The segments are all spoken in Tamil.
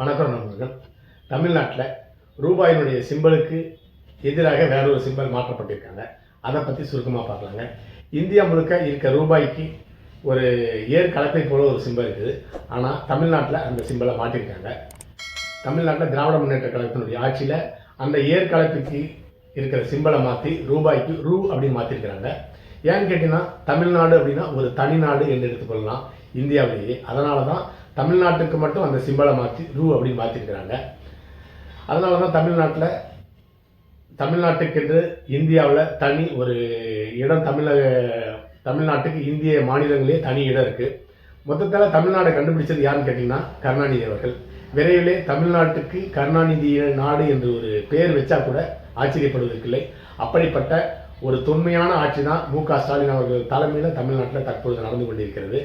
வணக்கம் நண்பர்கள். தமிழ்நாட்டில் ரூபாயினுடைய சிம்பலுக்கு எதிராக வேற ஒரு சிம்பல் மாற்றப்பட்டிருக்காங்க. அதை பற்றி சுருக்கமாக பார்க்கலாங்க. இந்தியா முழுக்க இருக்க ரூபாய்க்கு ஒரு ஏர் கலப்பை போல ஒரு சிம்பல் இருக்குது. ஆனால் தமிழ்நாட்டில் அந்த சிம்பலை மாட்டிருக்காங்க தமிழ்நாட்டில் திராவிட முன்னேற்ற கழகத்தினுடைய ஆட்சியில் அந்த ஏர் கலப்பைக்கு இருக்கிற சிம்பலை மாற்றி ரூபாய்க்கு ரூ அப்படின்னு மாற்றிருக்கிறாங்க ஏன்னு கேட்டிங்கன்னா தமிழ்நாடு அப்படின்னா ஒரு தனிநாடு என்று எடுத்துக்கொள்ளலாம் இந்தியாவிலேயே. அதனால தான் தமிழ்நாட்டுக்கு மட்டும் அந்த சிம்பலை மாற்றி ரூ அப்படின்னு மாற்றிருக்கிறாங்க அதனால தான் தமிழ்நாட்டில் தமிழ்நாட்டுக்கென்று இந்தியாவில் தனி ஒரு இடம் தமிழக தமிழ்நாட்டுக்கு இந்திய மாநிலங்களே தனி இடம் இருக்குது மொத்தத்தில் தமிழ்நாடை கண்டுபிடிச்சது யாருன்னு கேட்டிங்கன்னா கருணாநிதி அவர்கள். விரைவிலே தமிழ்நாட்டுக்கு கருணாநிதி நாடு என்று ஒரு பெயர் வச்சா கூட ஆச்சரியப்படுவதற்கில்லை. அப்படிப்பட்ட ஒரு தொன்மையான ஆட்சி தான் மு க ஸ்டாலின் அவர்கள் தலைமையில் தமிழ்நாட்டில் தற்பொழுது நடந்து கொண்டிருக்கிறது.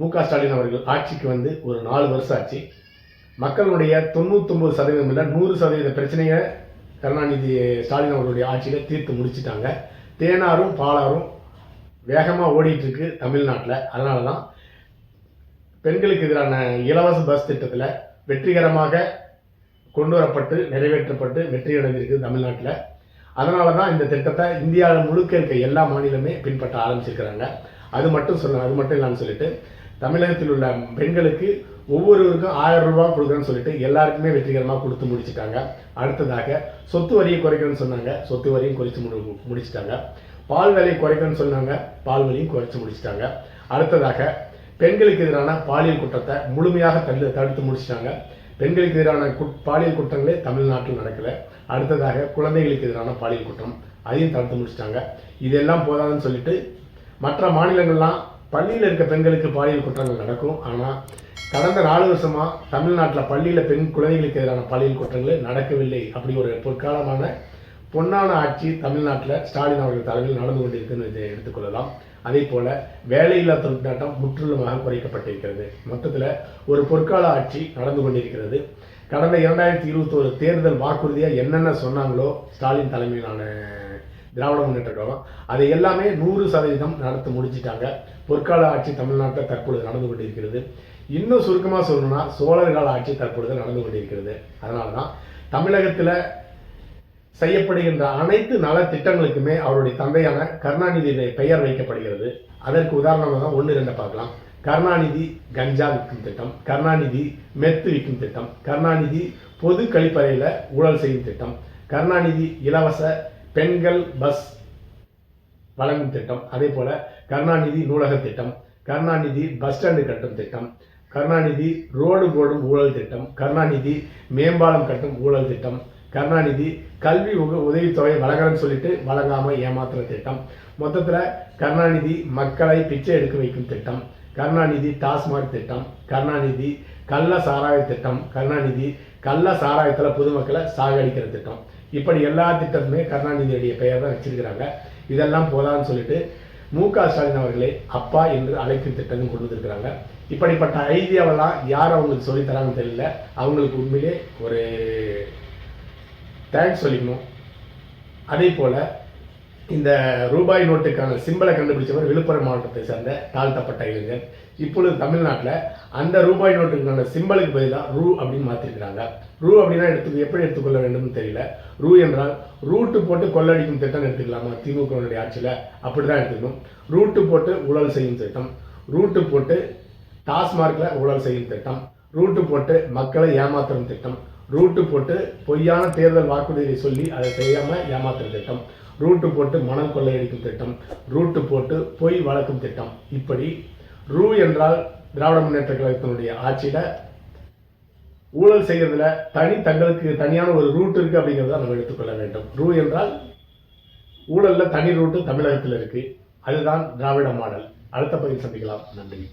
மு க ஸ்டாலின் அவர்கள் ஆட்சிக்கு வந்து ஒரு நாலு வருஷம் ஆச்சு. மக்களுடைய தொண்ணூத்தொம்பது சதவீதம் இல்லை நூறு சதவீத பிரச்சனையை கருணாநிதி ஸ்டாலின் அவர்களுடைய ஆட்சியில் தீர்த்து முடிச்சிட்டாங்க. தேனாரும் பாலாரும் வேகமாக ஓடிட்டு இருக்கு தமிழ்நாட்டில். அதனால தான் பெண்களுக்கு எதிரான இலவச பஸ் திட்டத்தில் வெற்றிகரமாக கொண்டு வரப்பட்டு நிறைவேற்றப்பட்டு வெற்றி அடைஞ்சிருக்கு தமிழ்நாட்டில். அதனால தான் இந்த திட்டத்தை இந்தியாவில் முழுக்க இருக்க எல்லா மாநிலமே பின்பற்ற ஆரம்பிச்சிருக்கிறாங்க. அது மட்டும் சொல்ல அது மட்டும் இல்லாமல் சொல்லிட்டு தமிழகத்தில் உள்ள பெண்களுக்கு ஒவ்வொருவருக்கும் ஆயிரம் ரூபாய் கொடுக்குறேன்னு சொல்லிட்டு எல்லாருக்குமே வெற்றிகரமாக கொடுத்து முடிச்சுட்டாங்க. அடுத்ததாக சொத்து வரியை குறைக்கணும்னு சொன்னாங்க. சொத்து வரியும் குறைச்சு முடி முடிச்சிட்டாங்க. பால் விலையை குறைக்கணும்னு சொன்னாங்க. பால் விலையும் குறைச்சு முடிச்சிட்டாங்க. அடுத்ததாக பெண்களுக்கு எதிரான பாலியல் குற்றத்தை முழுமையாக தடு தடுத்து முடிச்சிட்டாங்க. பெண்களுக்கு எதிரான குட் பாலியல் குற்றங்களே தமிழ்நாட்டில் நடக்கலை. அடுத்ததாக குழந்தைகளுக்கு எதிரான பாலியல் குற்றம் அதையும் தடுத்து முடிச்சிட்டாங்க. இதெல்லாம் போதாதுன்னு சொல்லிட்டு மற்ற மாநிலங்கள்லாம் பள்ளியில் இருக்க பெண்களுக்கு பாலியல் குற்றங்கள் நடக்கும். ஆனால் கடந்த நாலு வருஷமாக தமிழ்நாட்டில் பள்ளியில் பெண் குழந்தைகளுக்கு எதிரான பாலியல் குற்றங்கள் நடக்கவில்லை. அப்படி ஒரு பொற்காலமான பொன்னான ஆட்சி தமிழ்நாட்டில் ஸ்டாலின் அவர்கள் தலைமையில் நடந்து கொண்டிருக்குன்னு இதை எடுத்துக்கொள்ளலாம். அதே போல் வேலையில்லா தொழிற்நாட்டம் முற்றிலுமாக குறைக்கப்பட்டிருக்கிறது. மொத்தத்தில் ஒரு பொற்கால ஆட்சி நடந்து கொண்டிருக்கிறது. கடந்த இரண்டாயிரத்தி இருபத்தோரு தேர்தல் வாக்குறுதியாக என்னென்ன சொன்னாங்களோ ஸ்டாலின் தலைமையிலான திராவிட முன்னேற்ற கழகம். அதை எல்லாமே நூறு சதவீதம் நடத்தி முடிச்சிட்டாங்க. பொற்கால ஆட்சி தமிழ்நாட்டில் தற்பொழுது நடந்து கொண்டிருக்கிறது. இன்னும் சுருக்கமாக சொல்லணும்னா சோழர்கால ஆட்சி தற்பொழுது நடந்து கொண்டிருக்கிறது. அதனால தான் தமிழகத்தில் செய்யப்படுகின்ற அனைத்து நல திட்டங்களுக்குமே அவருடைய தந்தையான கருணாநிதியுடைய பெயர் வைக்கப்படுகிறது. அதற்கு உதாரணமாக தான் ஒன்று ரெண்டை பார்க்கலாம். கருணாநிதி கஞ்சா விற்கும் திட்டம் கருணாநிதி மெத்து விற்கும் திட்டம் கருணாநிதி பொது கழிப்பறையில் ஊழல் செய்யும் திட்டம் கருணாநிதி இலவச பெண்கள் பஸ் வழங்கும் திட்டம் அதே போல கருணாநிதி நூலக திட்டம் கருணாநிதி பஸ் ஸ்டாண்டு கட்டும் திட்டம் கருணாநிதி ரோடு போடும் ஊழல் திட்டம் கருணாநிதி மேம்பாலம் கட்டும் ஊழல் திட்டம் கருணாநிதி கல்வி உக உதவித்தொகை வழங்குறன்னு சொல்லிட்டு வழங்காமல் ஏமாத்துற திட்டம் மொத்தத்தில் கருணாநிதி மக்களை பிச்சை எடுக்க வைக்கும் திட்டம் கருணாநிதி டாஸ்மாக் திட்டம் கருணாநிதி கள்ள சாராய திட்டம் கருணாநிதி கள்ள சாராயத்தில் பொதுமக்களை சாகடிக்கிற திட்டம். இப்படி எல்லா திட்டத்துமே கருணாநிதியுடைய பெயர் தான் வச்சிருக்கிறாங்க. இதெல்லாம் போதான்னு சொல்லிட்டு மு க ஸ்டாலின் அவர்களை அப்பா என்று அழைக்கும் திட்டமும் கொண்டு வந்திருக்கிறாங்க. இப்படிப்பட்ட ஐடியாவெல்லாம் யார் அவங்களுக்கு சொல்லித்தராங்கன்னு தெரியல. அவங்களுக்கு உண்மையிலே ஒரு தேங்க்ஸ் சொல்லிக்கணும். அதே போல் இந்த ரூபாய் நோட்டுக்கான சிம்பலை கண்டுபிடிச்சவர் விழுப்புரம் மாவட்டத்தை சேர்ந்த தாழ்த்தப்பட்ட இளைஞர். இப்பொழுது தமிழ்நாட்டில் அந்த ரூபாய் நோட்டுக்கான சிம்பலுக்கு பதிலாக ரூ அப்படின்னு மாற்றிருக்கிறாங்க ரூ அப்படின்னா எடுத்து எப்படி எடுத்துக்கொள்ள வேண்டும்னு தெரியல. ரூ என்றால் ரூட்டு போட்டு கொள்ளடிக்கும் திட்டம் எடுத்துக்கலாமா? திமுகவினுடைய ஆட்சியில் அப்படி தான் எடுத்துக்கணும். ரூட்டு போட்டு ஊழல் செய்யும் திட்டம். ரூட்டு போட்டு டாஸ்மார்க்கில் ஊழல் செய்யும் திட்டம். ரூட்டு போட்டு மக்களை ஏமாத்துறும் திட்டம். ரூட்டு போட்டு பொய்யான தேர்தல் வாக்குறுதியை சொல்லி அதை செய்யாமல் ஏமாத்துற திட்டம். ரூட்டு போட்டு மணல் கொள்ளையடிக்கும் திட்டம் ரூட்டு போட்டு பொய் வளர்க்கும் திட்டம். இப்படி ரூ என்றால் திராவிட முன்னேற்ற கழகத்தினுடைய ஆட்சியில் ஊழல் செய்கிறதுல தனி தங்களுக்கு தனியான ஒரு ரூட் இருக்கு அப்படிங்கிறத நம்ம எடுத்துக்கொள்ள வேண்டும். ரூ என்றால் ஊழல்ல தனி ரூட்டு தமிழகத்தில் இருக்கு. அதுதான் திராவிட மாடல். அடுத்த பதிவு சந்திக்கலாம். நன்றி.